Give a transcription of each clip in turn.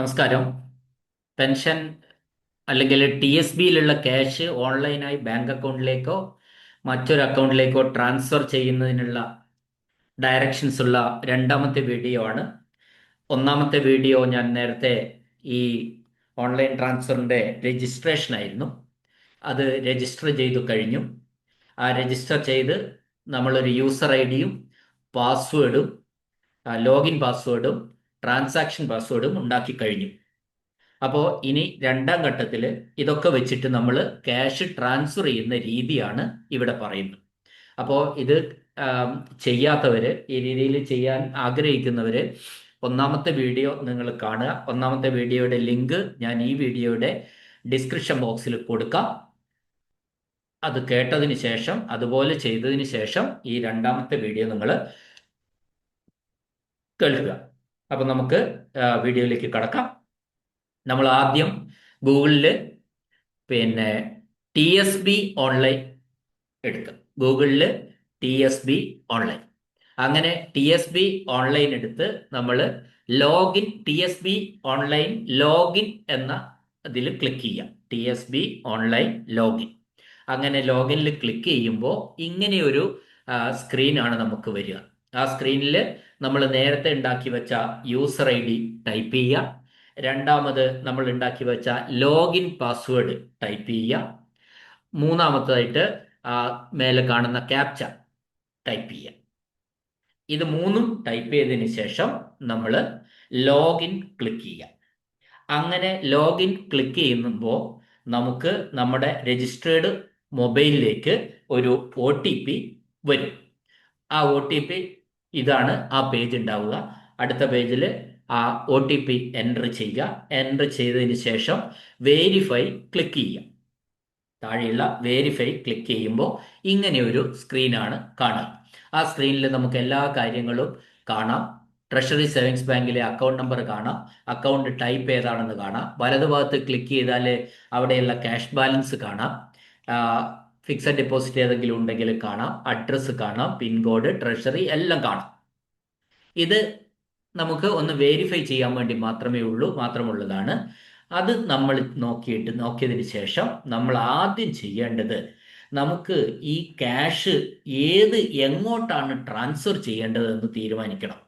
നമസ്കാരം. പെൻഷൻ അല്ലെങ്കിൽ T S ബിയിലുള്ള ക്യാഷ് ഓൺലൈനായി ബാങ്ക് അക്കൗണ്ടിലേക്കോ മറ്റൊരു അക്കൗണ്ടിലേക്കോ ട്രാൻസ്ഫർ ചെയ്യുന്നതിനുള്ള ഡയറക്ഷൻസ് ഉള്ള രണ്ടാമത്തെ വീഡിയോ ആണ്. ഒന്നാമത്തെ വീഡിയോ ഞാൻ നേരത്തെ ഈ ഓൺലൈൻ ട്രാൻസ്ഫറിന്റെ രജിസ്ട്രേഷൻ ആയിരുന്നു. അത് രജിസ്റ്റർ ചെയ്തു കഴിഞ്ഞു. ആ രജിസ്റ്റർ ചെയ്ത് നമ്മളൊരു യൂസർ ഐ ഡിയും പാസ്വേഡും ലോഗിൻ പാസ്വേഡും ട്രാൻസാക്ഷൻ പാസ്വേഡും ഉണ്ടാക്കി കഴിഞ്ഞു. അപ്പോൾ ഇനി രണ്ടാം ഘട്ടത്തിൽ ഇതൊക്കെ വെച്ചിട്ട് നമ്മൾ ക്യാഷ് ട്രാൻസ്ഫർ ചെയ്യുന്ന രീതിയാണ് ഇവിടെ പറയുന്നത്. അപ്പോൾ ഇത് ചെയ്യാത്തവർ ഈ രീതിയിൽ ചെയ്യാൻ ആഗ്രഹിക്കുന്നവർ ഒന്നാമത്തെ വീഡിയോ നിങ്ങൾ കാണുക. ഒന്നാമത്തെ വീഡിയോയുടെ ലിങ്ക് ഞാൻ ഈ വീഡിയോയുടെ ഡിസ്ക്രിപ്ഷൻ ബോക്സിൽ കൊടുക്കാം. അത് കേട്ടതിന് ശേഷം അതുപോലെ ചെയ്തതിന് ശേഷം ഈ രണ്ടാമത്തെ വീഡിയോ നിങ്ങൾ കേൾക്കുക. അപ്പം നമുക്ക് വീഡിയോയിലേക്ക് കടക്കാം. നമ്മൾ ആദ്യം ഗൂഗിളിൽ പിന്നെ ടി എസ് ബി ഓൺലൈൻ എടുക്കുക ഗൂഗിളിൽ ടി എസ് ബി ഓൺലൈൻ അങ്ങനെ ടി എസ് ബി ഓൺലൈൻ എടുത്ത് നമ്മൾ login T S B online login എന്ന ഇതിൽ ക്ലിക്ക് ചെയ്യാം. T S B online login അങ്ങനെ ലോഗിനിൽ ക്ലിക്ക് ചെയ്യുമ്പോൾ ഇങ്ങനെയൊരു സ്ക്രീനാണ് നമുക്ക് വരിക. ആ സ്ക്രീനിൽ നമ്മൾ നേരത്തെ ഉണ്ടാക്കി വെച്ച യൂസർ ഐ ഡി ടൈപ്പ് ചെയ്യുക. രണ്ടാമത് നമ്മൾ ഉണ്ടാക്കി വെച്ച ലോഗിൻ പാസ്വേഡ് ടൈപ്പ് ചെയ്യുക. മൂന്നാമത്തതായിട്ട് മേലെ കാണുന്ന ക്യാപ്ച ടൈപ്പ് ചെയ്യുക. ഇത് മൂന്നും ടൈപ്പ് ചെയ്തതിന് ശേഷം നമ്മൾ ലോഗിൻ ക്ലിക്ക് ചെയ്യുക. അങ്ങനെ ലോഗിൻ ക്ലിക്ക് ചെയ്യുമ്പോൾ നമുക്ക് നമ്മുടെ രജിസ്റ്റേർഡ് മൊബൈലിലേക്ക് ഒരു ഒ വരും. ആ ഒ ഇതാണ് ആ പേജ് ഉണ്ടാവുക അടുത്ത പേജിൽ ആ ഒ ടി പി എന്റർ ചെയ്യുക. എന്റർ ചെയ്തതിന് ശേഷം വേരിഫൈ ക്ലിക്ക് ചെയ്യുക. താഴെയുള്ള വേരിഫൈ ക്ലിക്ക് ചെയ്യുമ്പോൾ ഇങ്ങനെ ഒരു സ്ക്രീനാണ് കാണുക ആ സ്ക്രീനിൽ നമുക്ക് എല്ലാ കാര്യങ്ങളും കാണാം. ട്രഷറി സേവിങ്സ് ബാങ്കിലെ അക്കൗണ്ട് നമ്പർ കാണാം. അക്കൗണ്ട് ടൈപ്പ് ഏതാണെന്ന് കാണാം. വലതുഭാഗത്ത് ക്ലിക്ക് ചെയ്താൽ അവിടെയുള്ള ക്യാഷ് ബാലൻസ് കാണാം. ഫിക്സഡ് ഡെപ്പോസിറ്റ് ഏതെങ്കിലും ഉണ്ടെങ്കിൽ കാണാം അഡ്രസ്സ് കാണാം പിൻകോഡ് ട്രഷറി എല്ലാം കാണാം. ഇത് നമുക്ക് ഒന്ന് വെരിഫൈ ചെയ്യാൻ വേണ്ടി മാത്രമേ ഉള്ളൂ മാത്രമുള്ളതാണ്. അത് നമ്മൾ നോക്കിയിട്ട് നോക്കിയതിന് ശേഷം നമ്മൾ ആദ്യം ചെയ്യേണ്ടത് നമുക്ക് ഈ ക്യാഷ് ഏത് എങ്ങോട്ടാണ് ട്രാൻസ്ഫർ ചെയ്യേണ്ടതെന്ന് തീരുമാനിക്കണം.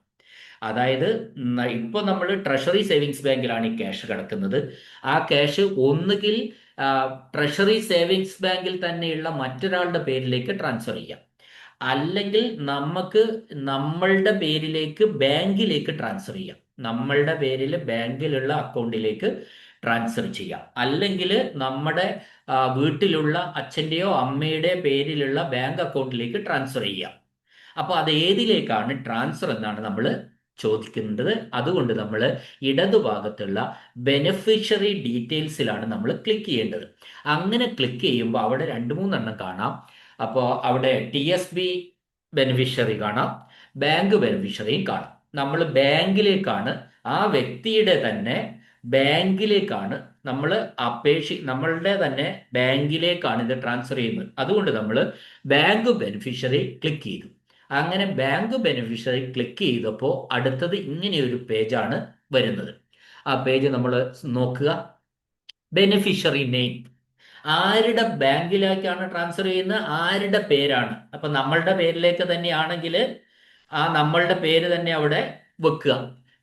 അതായത് ഇപ്പോൾ നമ്മൾ ട്രഷറി സേവിങ്സ് ബാങ്കിലാണ് ഈ ക്യാഷ് കിടക്കുന്നത്. ആ ക്യാഷ് ഒന്നുകിൽ ട്രഷറി സേവിങ്സ് ബാങ്കിൽ തന്നെയുള്ള മറ്റൊരാളുടെ പേരിലേക്ക് ട്രാൻസ്ഫർ ചെയ്യാം. അല്ലെങ്കിൽ നമുക്ക് നമ്മളുടെ പേരിലേക്ക് ബാങ്കിലേക്ക് ട്രാൻസ്ഫർ ചെയ്യാം. നമ്മളുടെ പേരിൽ ബാങ്കിലുള്ള അക്കൗണ്ടിലേക്ക് ട്രാൻസ്ഫർ ചെയ്യാം. അല്ലെങ്കിൽ നമ്മുടെ വീട്ടിലുള്ള അച്ഛന്റെയോ അമ്മയുടെ പേരിലുള്ള ബാങ്ക് അക്കൗണ്ടിലേക്ക് ട്രാൻസ്ഫർ ചെയ്യാം. അപ്പോൾ അത് ഏതിലേക്കാണ്? ട്രാൻസ്ഫർ എന്നാണ് നമ്മൾ ചോദിക്കുന്നത് അതുകൊണ്ട് നമ്മൾ ഇടതുഭാഗത്തുള്ള ബെനിഫിഷ്യറി ഡീറ്റെയിൽസിലാണ് നമ്മൾ ക്ലിക്ക് ചെയ്യേണ്ടത്. അങ്ങനെ ക്ലിക്ക് ചെയ്യുമ്പോൾ അവിടെ രണ്ട് മൂന്നെണ്ണം കാണാം. അപ്പോൾ അവിടെ ടി എസ് ബി ബെനിഫിഷ്യറി കാണാം. ബാങ്ക് ബെനിഫിഷ്യറിയും കാണാം. നമ്മൾ ബാങ്കിലേക്കാണ് ആ വ്യക്തിയുടെ തന്നെ ബാങ്കിലേക്കാണ് നമ്മൾ അപേക്ഷി നമ്മളുടെ തന്നെ ബാങ്കിലേക്കാണ് ഇത് ട്രാൻസ്ഫർ ചെയ്യുന്നത്. അതുകൊണ്ട് നമ്മൾ ബാങ്ക് ബെനിഫിഷ്യറി ക്ലിക്ക് ചെയ്തു. അങ്ങനെ ബാങ്ക് ബെനിഫിഷ്യറി ക്ലിക്ക് ചെയ്തപ്പോൾ അടുത്തത് ഇങ്ങനെയൊരു പേജാണ് വരുന്നത്. ആ പേജ് നമ്മൾ നോക്കുക. Beneficiary name. ആരുടെ ബാങ്കിലേക്കാണ് ട്രാൻസ്ഫർ ചെയ്യുന്നത്? ആരുടെ പേരാണ്? അപ്പൊ നമ്മളുടെ പേരിലേക്ക് തന്നെയാണെങ്കിൽ ആ നമ്മളുടെ പേര് തന്നെ അവിടെ വെക്കുക.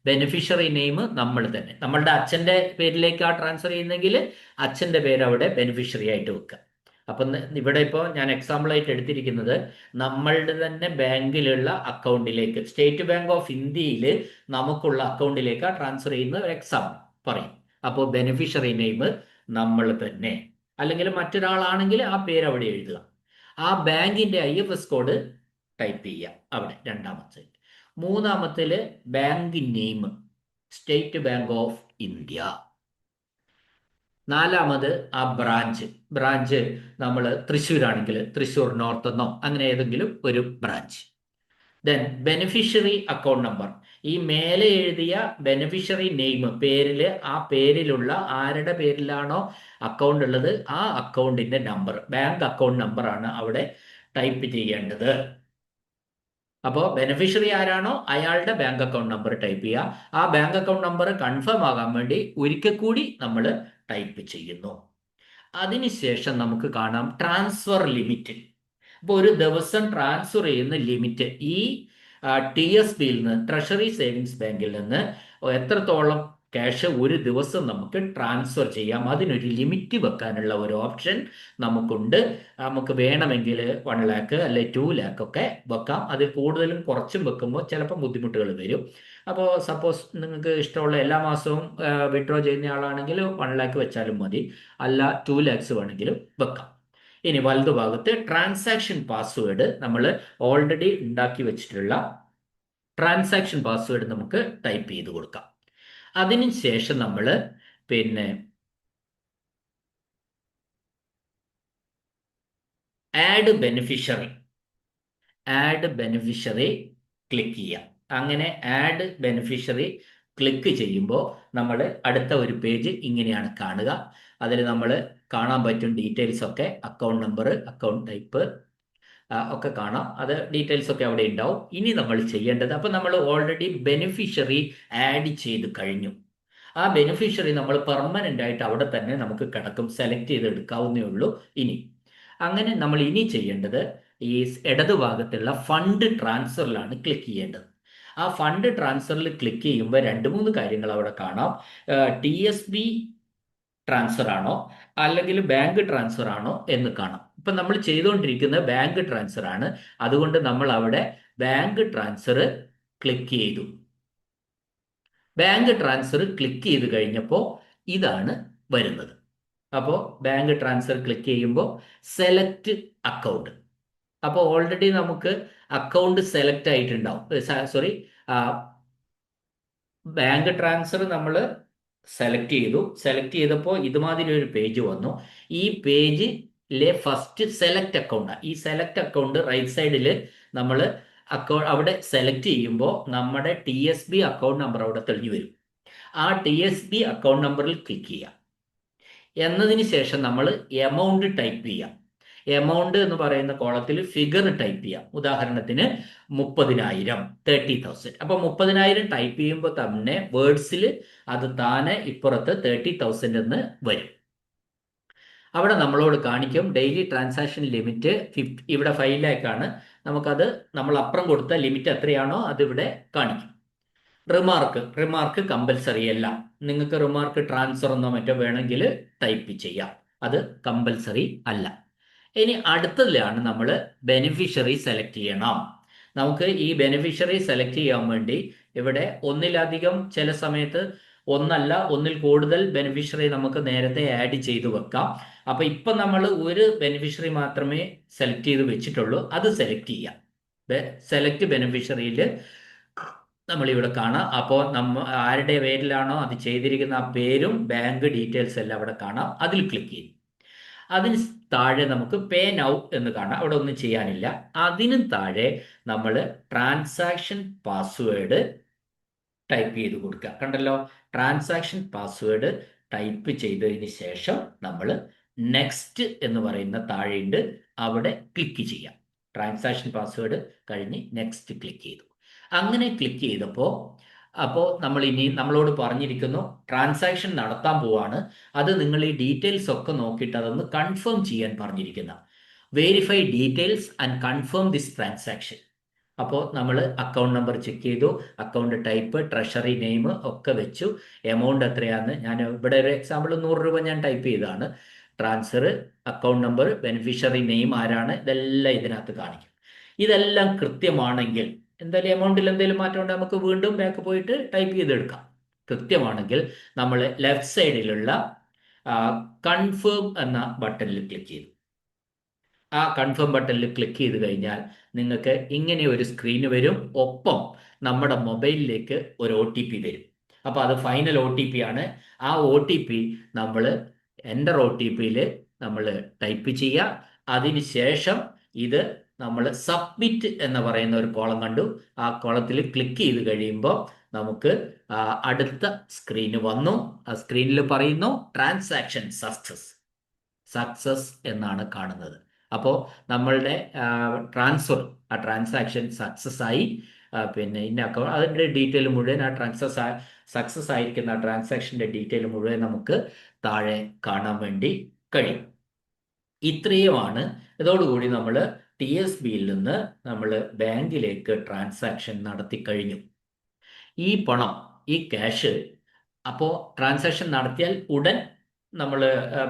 ബെനിഫിഷ്യറി നെയിം നമ്മൾ തന്നെ. നമ്മളുടെ അച്ഛന്റെ പേരിലേക്കാണ് ട്രാൻസ്ഫർ ചെയ്യുന്നെങ്കിൽ അച്ഛന്റെ പേര് അവിടെ ബെനിഫിഷ്യറി ആയിട്ട് വെക്കുക. അപ്പം ഇവിടെ ഇപ്പോൾ ഞാൻ എക്സാമ്പിൾ ആയിട്ട് എടുത്തിരിക്കുന്നത് നമ്മളുടെ തന്നെ ബാങ്കിലുള്ള അക്കൗണ്ടിലേക്ക് സ്റ്റേറ്റ് ബാങ്ക് ഓഫ് ഇന്ത്യയിൽ നമുക്കുള്ള അക്കൗണ്ടിലേക്ക് ട്രാൻസ്ഫർ ചെയ്യുന്ന ഒരു എക്സാമ്പിൾ പറയും. അപ്പോൾ ബെനിഫിഷ്യറി നെയിം നമ്മൾ തന്നെ. അല്ലെങ്കിൽ മറ്റൊരാളാണെങ്കിൽ ആ പേര് അവിടെ എഴുതുക. ആ ബാങ്കിന്റെ I F S code type ചെയ്യുക. അവിടെ രണ്ടാമത്തെ. മൂന്നാമത്തിൽ bank name State Bank of India. നാലാമത് ആ ബ്രാഞ്ച്. ബ്രാഞ്ച് നമ്മൾ തൃശ്ശൂരാണെങ്കിൽ തൃശ്ശൂർ നോർത്ത് എന്നോ അങ്ങനെ ഏതെങ്കിലും ഒരു branch. Then beneficiary account number ഈ മേലെ എഴുതിയ ബെനിഫിഷ്യറി നെയിം പേരിൽ ആ പേരിലുള്ള ആരുടെ പേരിലാണോ അക്കൗണ്ട് ഉള്ളത്? ആ അക്കൗണ്ടിന്റെ നമ്പർ ബാങ്ക് അക്കൗണ്ട് നമ്പറാണ് അവിടെ ടൈപ്പ് ചെയ്യേണ്ടത്. അപ്പോൾ ബെനിഫിഷ്യറി ആരാണോ? അയാളുടെ ബാങ്ക് അക്കൗണ്ട് നമ്പർ ടൈപ്പ് ചെയ്യുക ആ ബാങ്ക് അക്കൗണ്ട് നമ്പർ കൺഫേം ആകാൻ വേണ്ടി ഒരിക്കൽ കൂടി നമ്മൾ ടൈപ്പ് ചെയ്യുന്നു. അതിനുശേഷം നമുക്ക് കാണാം ട്രാൻസ്ഫർ ലിമിറ്റ് അപ്പോൾ ഒരു ദിവസം ട്രാൻസ്ഫർ ചെയ്യുന്ന ലിമിറ്റ് ഈ ടി എസ് ബിയിൽ നിന്ന് ട്രഷറി സേവിങ്സ് ബാങ്കിൽ നിന്ന് എത്രത്തോളം ക്യാഷ് ഒരു ദിവസം നമുക്ക് ട്രാൻസ്ഫർ ചെയ്യാം. അതിനൊരു ലിമിറ്റ് വെക്കാനുള്ള ഒരു ഓപ്ഷൻ നമുക്കുണ്ട്. നമുക്ക് വേണമെങ്കിൽ വൺ ലാക്ക് അല്ലെ ടു ലാക്ക് ഒക്കെ വെക്കാം. അതിൽ കൂടുതലും കുറച്ചും വെക്കുമ്പോൾ ചിലപ്പോൾ ബുദ്ധിമുട്ടുകൾ വരും. അപ്പോൾ സപ്പോസ് നിങ്ങൾക്ക് ഇഷ്ടമുള്ള എല്ലാ മാസവും വിഡ്രോ ചെയ്യുന്ന ആളാണെങ്കിൽ വൺ ലാക്ക് വെച്ചാലും മതി. അല്ല ടു ലാക്സ് വേണമെങ്കിലും വെക്കാം. ഇനി വലതുഭാഗത്ത് ട്രാൻസാക്ഷൻ പാസ്വേഡ് നമ്മൾ ഓൾറെഡി ഉണ്ടാക്കി വെച്ചിട്ടുള്ള ട്രാൻസാക്ഷൻ പാസ്വേഡ് നമുക്ക് ടൈപ്പ് ചെയ്ത് കൊടുക്കാം. അതിന് ശേഷം നമ്മൾ പിന്നെ add beneficiary add beneficiary click ചെയ്യാം. അങ്ങനെ ആഡ് ബെനിഫിഷ്യറി ക്ലിക്ക് ചെയ്യുമ്പോൾ നമ്മൾ അടുത്ത ഒരു പേജ് ഇങ്ങനെയാണ് കാണുക. അതിൽ നമ്മൾ കാണാൻ പറ്റും ഡീറ്റെയിൽസ് ഒക്കെ അക്കൗണ്ട് നമ്പർ അക്കൗണ്ട് ടൈപ്പ് ഒക്കെ കാണാം. അത് ഡീറ്റെയിൽസ് ഒക്കെ അവിടെ ഉണ്ടാവും. ഇനി നമ്മൾ ചെയ്യേണ്ടത് അപ്പം നമ്മൾ ഓൾറെഡി ബെനിഫിഷ്യറി ആഡ് ചെയ്ത് കഴിഞ്ഞു. ആ ബെനിഫിഷ്യറി നമ്മൾ പെർമനന്റ് ആയിട്ട് അവിടെ തന്നെ നമുക്ക് കിടക്കും. സെലക്ട് ചെയ്ത് എടുക്കാവുന്നേ ഉള്ളൂ ഇനി. അങ്ങനെ നമ്മൾ ഇനി ചെയ്യേണ്ടത് ഈ ഇടതുഭാഗത്തുള്ള ഫണ്ട് ട്രാൻസ്ഫറിലാണ് ക്ലിക്ക് ചെയ്യേണ്ടത്. ആ ഫണ്ട് ട്രാൻസ്ഫറിൽ ക്ലിക്ക് ചെയ്യുമ്പോൾ രണ്ട് മൂന്ന് കാര്യങ്ങൾ അവിടെ കാണാം. ടി എസ് ബി ട്രാൻസ്ഫർ ആണോ? അല്ലെങ്കിൽ ബാങ്ക് ട്രാൻസ്ഫർ ആണോ എന്ന് കാണാം. ഇപ്പം നമ്മൾ ചെയ്തുകൊണ്ടിരിക്കുന്നത് ബാങ്ക് ട്രാൻസ്ഫർ ആണ്. അതുകൊണ്ട് നമ്മൾ അവിടെ ബാങ്ക് ട്രാൻസ്ഫർ ക്ലിക്ക് ചെയ്തു. ബാങ്ക് ട്രാൻസ്ഫർ ക്ലിക്ക് ചെയ്ത് കഴിഞ്ഞപ്പോൾ ഇതാണ് വരുന്നത്. അപ്പോൾ ബാങ്ക് ട്രാൻസ്ഫർ ക്ലിക്ക് ചെയ്യുമ്പോൾ സെലക്ട് അക്കൗണ്ട് അപ്പോൾ ഓൾറെഡി നമുക്ക് അക്കൗണ്ട് സെലക്ട് ആയിട്ടുണ്ടാവും. സോറി ബാങ്ക് ട്രാൻസ്ഫർ നമ്മൾ സെലക്ട് ചെയ്തു. സെലക്ട് ചെയ്തപ്പോൾ ഇതുമാതിരി ഒരു പേജ് വന്നു. ഈ പേജിലെ ഫസ്റ്റ് സെലക്ട് അക്കൗണ്ട് ഈ സെലക്ട് അക്കൗണ്ട് റൈറ്റ് സൈഡിൽ നമ്മൾ അക്കൗണ്ട് അവിടെ സെലക്ട് ചെയ്യുമ്പോൾ നമ്മുടെ T S B account number അവിടെ തെളിഞ്ഞു വരും. ആ ടി എസ് ബി അക്കൗണ്ട് നമ്പറിൽ ക്ലിക്ക് ചെയ്യാം. എന്നതിന് ശേഷം നമ്മൾ എമൗണ്ട് ടൈപ്പ് ചെയ്യാം. എമൗണ്ട് എന്ന് പറയുന്ന കോളത്തിൽ ഫിഗർ ടൈപ്പ് ചെയ്യാം. ഉദാഹരണത്തിന് മുപ്പതിനായിരം തേർട്ടി തൗസൻഡ് അപ്പൊ മുപ്പതിനായിരം ടൈപ്പ് ചെയ്യുമ്പോൾ തന്നെ വേർഡ്സിൽ അത് താനെ ഇപ്പുറത്ത് തേർട്ടി തൗസൻഡ് എന്ന് വരും. അവിടെ നമ്മളോട് കാണിക്കും. ഡെയിലി ട്രാൻസാക്ഷൻ ലിമിറ്റ് ഫിഫ്റ്റി ഇവിടെ ഫൈവ് ലാക്കാണ്. നമുക്കത് നമ്മൾ അപ്പുറം കൊടുത്ത ലിമിറ്റ് എത്രയാണോ അതിവിടെ കാണിക്കും. റിമാർക്ക് റിമാർക്ക് കമ്പൽസറി അല്ല. നിങ്ങൾക്ക് റിമാർക്ക് ട്രാൻസ്ഫർ എന്നോ മറ്റോ വേണമെങ്കിൽ ടൈപ്പ് ചെയ്യാം. അത് കമ്പൽസറി അല്ല. ഇനി അടുത്തതിലാണ് നമ്മൾ ബെനിഫിഷ്യറി സെലക്ട് ചെയ്യണം. നമുക്ക് ഈ ബെനിഫിഷ്യറി സെലക്ട് ചെയ്യാൻ വേണ്ടി ഇവിടെ ഒന്നിലധികം ചില സമയത്ത് ഒന്നല്ല ഒന്നിൽ കൂടുതൽ ബെനിഫിഷ്യറി നമുക്ക് നേരത്തെ ആഡ് ചെയ്തു വെക്കാം. അപ്പൊ ഇപ്പൊ നമ്മൾ ഒരു ബെനിഫിഷ്യറി മാത്രമേ സെലക്ട് ചെയ്ത് വെച്ചിട്ടുള്ളൂ. അത് സെലക്ട് ചെയ്യാം. സെലക്ട് ബെനിഫിഷ്യറിയിൽ നമ്മൾ ഇവിടെ കാണാം. അപ്പോൾ നമ്മ ആരുടെ പേരിലാണോ അത് ചെയ്തിരിക്കുന്ന ആ പേരും ബാങ്ക് ഡീറ്റെയിൽസ് എല്ലാം അവിടെ കാണാം. അതിൽ ക്ലിക്ക് ചെയ്യും. അതിന് താഴെ നമുക്ക് പേ നൗ എന്ന് കാണാം. അവിടെ ഒന്നും ചെയ്യാനില്ല. അതിനും താഴെ നമ്മൾ ട്രാൻസാക്ഷൻ പാസ്വേഡ് ടൈപ്പ് ചെയ്ത് കൊടുക്കുക. കണ്ടല്ലോ? ട്രാൻസാക്ഷൻ പാസ്വേഡ് ടൈപ്പ് ചെയ്തതിന് ശേഷം നമ്മൾ നെക്സ്റ്റ് എന്ന് പറയുന്ന താഴെയുണ്ട്. അവിടെ ക്ലിക്ക് ചെയ്യാം. ട്രാൻസാക്ഷൻ പാസ്വേഡ് കഴിഞ്ഞ് നെക്സ്റ്റ് ക്ലിക്ക് ചെയ്തു. അങ്ങനെ ക്ലിക്ക് ചെയ്തപ്പോൾ അപ്പോൾ നമ്മൾ ഇനി നമ്മളോട് പറഞ്ഞിരിക്കുന്നു ട്രാൻസാക്ഷൻ നടത്താൻ പോവാണ്. അത് നിങ്ങൾ ഈ ഡീറ്റെയിൽസ് ഒക്കെ നോക്കിയിട്ട് അതൊന്ന് കൺഫേം ചെയ്യാൻ പറഞ്ഞിരിക്കുന്ന. Verify details and confirm this transaction അപ്പോൾ നമ്മൾ അക്കൗണ്ട് നമ്പർ ചെക്ക് ചെയ്തു. അക്കൗണ്ട് ടൈപ്പ് ട്രഷറി നെയിം ഒക്കെ വെച്ചു. എമൗണ്ട് എത്രയാന്ന് ഞാൻ ഇവിടെ ഒരു എക്സാമ്പിൾ നൂറ് രൂപ ഞാൻ ടൈപ്പ് ചെയ്തതാണ്. Transfer account number beneficiary name ആരാണ് ഇതെല്ലാം ഇതിനകത്ത് കാണിക്കും. ഇതെല്ലാം കൃത്യമാണെങ്കിൽ എന്തായാലും എമൗണ്ടിൽ എന്തെങ്കിലും മാറ്റം ഉണ്ടെങ്കിൽ നമുക്ക് വീണ്ടും ബാക്ക് പോയിട്ട് ടൈപ്പ് ചെയ്തെടുക്കാം. കൃത്യമാണെങ്കിൽ നമ്മൾ ലെഫ്റ്റ് സൈഡിലുള്ള കൺഫേം എന്ന ബട്ടണിൽ ക്ലിക്ക് ചെയ്തു. ആ കൺഫേം ബട്ടണിൽ ക്ലിക്ക് ചെയ്ത് കഴിഞ്ഞാൽ നിങ്ങൾക്ക് ഇങ്ങനെ ഒരു സ്ക്രീന് വരും. ഒപ്പം നമ്മുടെ മൊബൈലിലേക്ക് ഒരു ഒ ടി പി വരും. അപ്പോൾ അത് ഫൈനൽ ഒ ടി പി ആണ്. ആ ഒ ടി പി നമ്മൾ എന്റർ ഒ ടി പിയിൽ നമ്മൾ ടൈപ്പ് ചെയ്യുക. അതിനുശേഷം ഇത് നമ്മൾ സബ്മിറ്റ് എന്ന് പറയുന്ന ഒരു കോളം കണ്ടു. ആ കോളത്തിൽ ക്ലിക്ക് ചെയ്ത് കഴിയുമ്പോൾ നമുക്ക് അടുത്ത സ്ക്രീന് വന്നു. ആ സ്ക്രീനിൽ പറയുന്നു ട്രാൻസാക്ഷൻ സക്സസ് സക്സസ് എന്നാണ് കാണുന്നത്. അപ്പോൾ നമ്മളുടെ ട്രാൻസ്ഫർ ആ ട്രാൻസാക്ഷൻ സക്സസ് ആയി. പിന്നെ ഇന്ന അക്കൗണ്ട് അതിന്റെ ഡീറ്റെയിൽ മുഴുവൻ ആ ട്രാൻസസ് സക്സസ് ആയിരിക്കുന്ന ട്രാൻസാക്ഷന്റെ ഡീറ്റെയിൽ മുഴുവൻ നമുക്ക് താഴെ കാണാൻ വേണ്ടി കഴിയും. ഇത്രയുമാണ്. ഇതോടുകൂടി നമ്മൾ ടി എസ് ബിയിൽ നിന്ന് നമ്മൾ ബാങ്കിലേക്ക് ട്രാൻസാക്ഷൻ നടത്തി കഴിഞ്ഞു. ഈ പണം ഈ ക്യാഷ് അപ്പോൾ ട്രാൻസാക്ഷൻ നടത്തിയാൽ ഉടൻ നമ്മൾ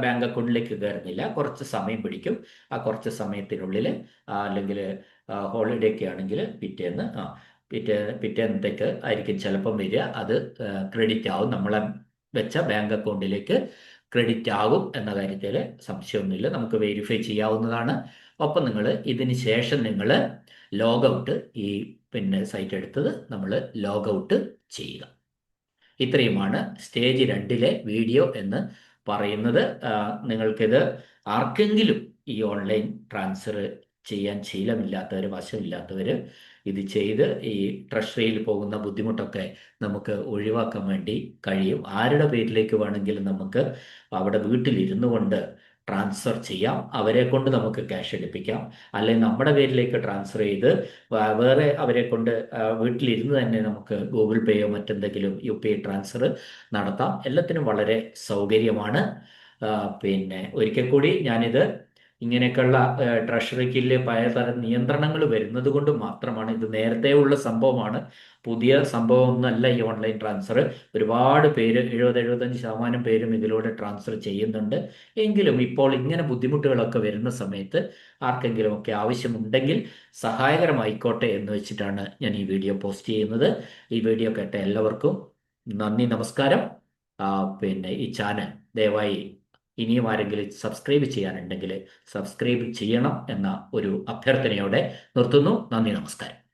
ബാങ്ക് അക്കൗണ്ടിലേക്ക് കയറുന്നില്ല. കുറച്ച് സമയം പിടിക്കും. ആ കുറച്ച് സമയത്തിനുള്ളിൽ അല്ലെങ്കിൽ ഹോളിഡേ ഒക്കെ ആണെങ്കിൽ പിറ്റേന്ന് ആ പിറ്റേ പിറ്റേന്നത്തേക്ക് ആയിരിക്കും ചിലപ്പം വരിക. അത് ക്രെഡിറ്റ് ആവും. നമ്മളെ വെച്ച ബാങ്ക് അക്കൗണ്ടിലേക്ക് ക്രെഡിറ്റ് ആകും എന്ന കാര്യത്തിൽ സംശയമൊന്നുമില്ല. നമുക്ക് വെരിഫൈ ചെയ്യാവുന്നതാണ്. ഒപ്പം നിങ്ങൾ ഇതിന് ശേഷം നിങ്ങൾ ലോഗൗട്ട് ഈ പിന്നെ സൈറ്റ് എടുത്തത് നമ്മൾ ലോഗൗട്ട് ചെയ്യുക. ഇത്രയുമാണ് സ്റ്റേജ് രണ്ടിലെ വീഡിയോ എന്ന് പറയുന്നത് നിങ്ങൾക്കിത് ആർക്കെങ്കിലും ഈ ഓൺലൈൻ ട്രാൻസ്ഫർ ചെയ്യാൻ ശീലമില്ലാത്തവർ വശമില്ലാത്തവർ ഇത് ചെയ്ത് ഈ ട്രഷറിയിൽ പോകുന്ന ബുദ്ധിമുട്ടൊക്കെ നമുക്ക് ഒഴിവാക്കാൻ വേണ്ടി കഴിയും. ആരുടെ പേരിലേക്ക് വേണമെങ്കിലും നമുക്ക് അവിടെ വീട്ടിലിരുന്നു കൊണ്ട് ട്രാൻസ്ഫർ ചെയ്യാം. അവരെ കൊണ്ട് നമുക്ക് ക്യാഷ് എടുപ്പിക്കാം. അല്ലെങ്കിൽ നമ്മുടെ പേരിലേക്ക് ട്രാൻസ്ഫർ ചെയ്ത് വേറെ അവരെ കൊണ്ട് വീട്ടിലിരുന്ന് തന്നെ നമുക്ക് ഗൂഗിൾ പേയോ മറ്റെന്തെങ്കിലും യു പി ഐ ട്രാൻസ്ഫർ നടത്താം. എല്ലാത്തിനും വളരെ സൗകര്യമാണ്. പിന്നെ ഒരിക്കൽ കൂടി ഞാനിത് ഇങ്ങനെയൊക്കെയുള്ള പല പലതരം നിയന്ത്രണങ്ങൾ വരുന്നത് കൊണ്ട് മാത്രമാണ് ഇത് നേരത്തെ ഉള്ള സംഭവമാണ്. പുതിയ സംഭവമൊന്നുമല്ല ഈ ഓൺലൈൻ ട്രാൻസ്ഫർ. ഒരുപാട് പേര് എഴുപത് എഴുപത്തഞ്ച് ശതമാനം പേരും ഇതിലൂടെ ട്രാൻസ്ഫർ ചെയ്യുന്നുണ്ട്. എങ്കിലും ഇപ്പോൾ ഇങ്ങനെ ബുദ്ധിമുട്ടുകളൊക്കെ വരുന്ന സമയത്ത് ആർക്കെങ്കിലും ഒക്കെ ആവശ്യമുണ്ടെങ്കിൽ സഹായകരമായിക്കോട്ടെ എന്ന് വെച്ചിട്ടാണ് ഞാൻ ഈ വീഡിയോ പോസ്റ്റ് ചെയ്യുന്നത്. ഈ വീഡിയോ കേട്ട എല്ലാവർക്കും നന്ദി നമസ്കാരം. പിന്നെ ഈ ചാനൽ ദയവായി ഇനിയും ആരെങ്കിലും സബ്സ്ക്രൈബ് ചെയ്യാനുണ്ടെങ്കിൽ സബ്സ്ക്രൈബ് ചെയ്യണം എന്ന ഒരു അഭ്യർത്ഥനയോടെ നിർത്തുന്നു. നന്ദി നമസ്കാരം.